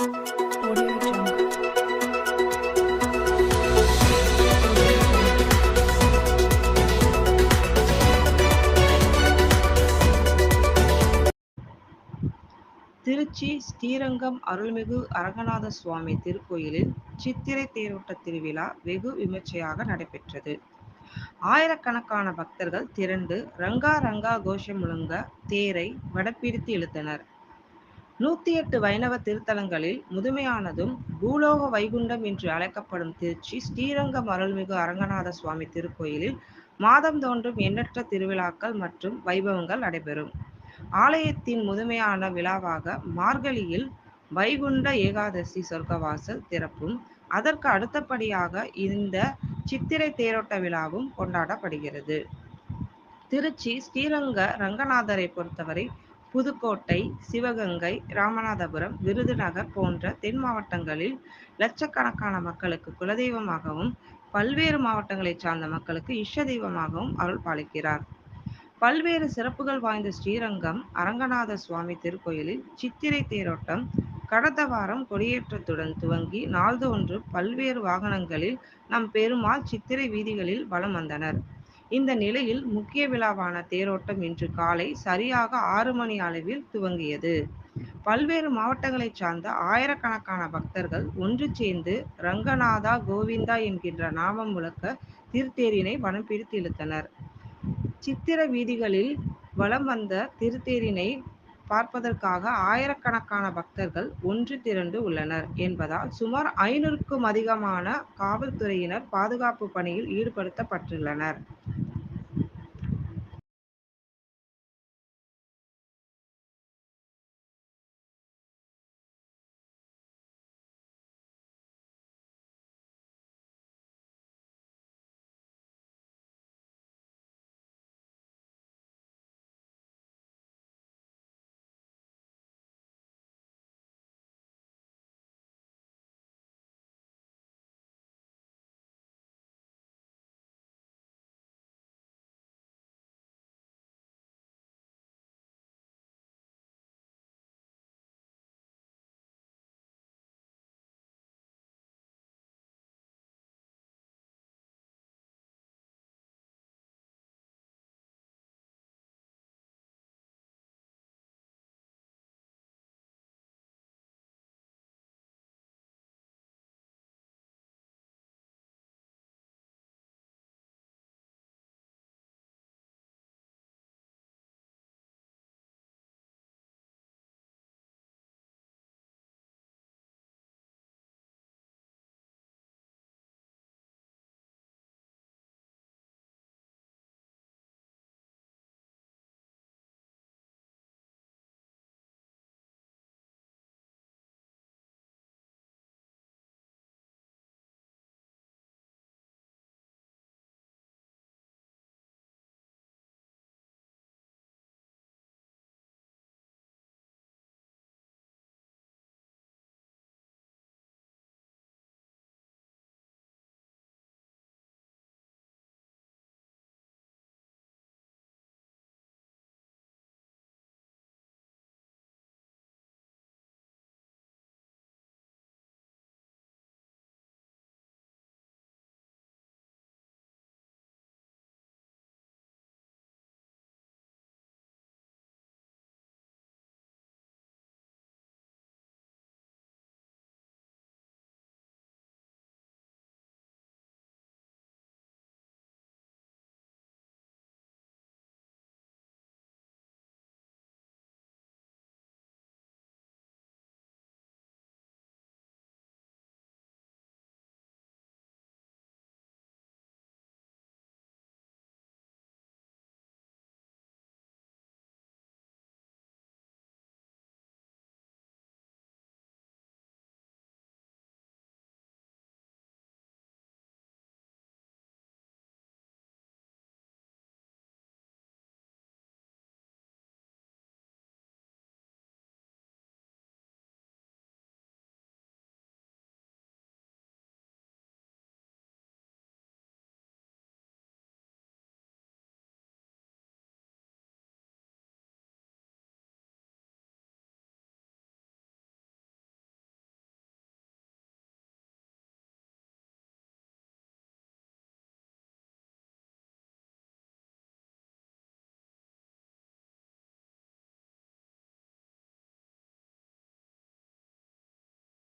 திருச்சி ஸ்ரீரங்கம் அருள்மிகு அரங்கநாத சுவாமி திருக்கோயிலில் சித்திரை தேரோட்ட திருவிழா வெகு விமர்சையாக நடைபெற்றது. ஆயிரக்கணக்கான பக்தர்கள் திரண்டு ரங்கா ரங்கா கோஷம் முழங்க தேரை வடப்பிடித்து இழுத்தனர். நூத்தி எட்டு வைணவ திருத்தலங்களில் முதுமையானதும் பூலோக வைகுண்டம் என்று அழைக்கப்படும் திருச்சி ஸ்ரீரங்கம் அருள்மிகு அரங்கநாத சுவாமி திருக்கோயிலில் மாதம் தோன்றும் எண்ணற்ற திருவிழாக்கள் மற்றும் வைபவங்கள் நடைபெறும். ஆலயத்தின் முதுமையான விழாவாக மார்கழியில் வைகுண்ட ஏகாதசி சொர்க்கவாசல் திறப்பும் அதற்கு அடுத்தபடியாக இந்த சித்திரை தேரோட்ட விழாவும் கொண்டாடப்படுகிறது. திருச்சி ஸ்ரீரங்க ரங்கநாதரை பொறுத்தவரை புதுக்கோட்டை சிவகங்கை ராமநாதபுரம் விருதுநகர் போன்ற தென் மாவட்டங்களில் லட்சக்கணக்கான மக்களுக்கு குலதெய்வமாகவும் பல்வேறு மாவட்டங்களைச் சார்ந்த மக்களுக்கு இஷ்ட தெய்வமாகவும் அருள் பாலிக்கிறார். பல்வேறு சிறப்புகள் வாய்ந்த ஸ்ரீரங்கம் அரங்கநாத சுவாமி திருக்கோயிலில் சித்திரை தேரோட்டம் கடந்த வாரம் கொடியேற்றத்துடன் துவங்கி நாள்தோன்று பல்வேறு வாகனங்களில் நம் பெருமாள் சித்திரை வீதிகளில் வலம் வந்தனர். இந்த நிலையில் முக்கிய விழாவான தேரோட்டம் இன்று காலை சரியாக ஆறு மணி அளவில் துவங்கியது. பல்வேறு மாவட்டங்களைச் சார்ந்த ஆயிரக்கணக்கான பக்தர்கள் ஒன்று சேர்ந்து ரங்கநாதா கோவிந்தா என்கின்ற நாமம் முழக்க திருத்தேரினை வனம் பிடித்து இழுத்தனர். சித்திர வீதிகளில் வலம் வந்த திருத்தேரினை பார்ப்பதற்காக ஆயிரக்கணக்கான பக்தர்கள் ஒன்று திரண்டு உள்ளனர் என்பதால் சுமார் ஐநூறுக்கும் அதிகமான காவல்துறையினர் பாதுகாப்பு பணியில் ஈடுபடுத்தப்பட்டுள்ளனர்.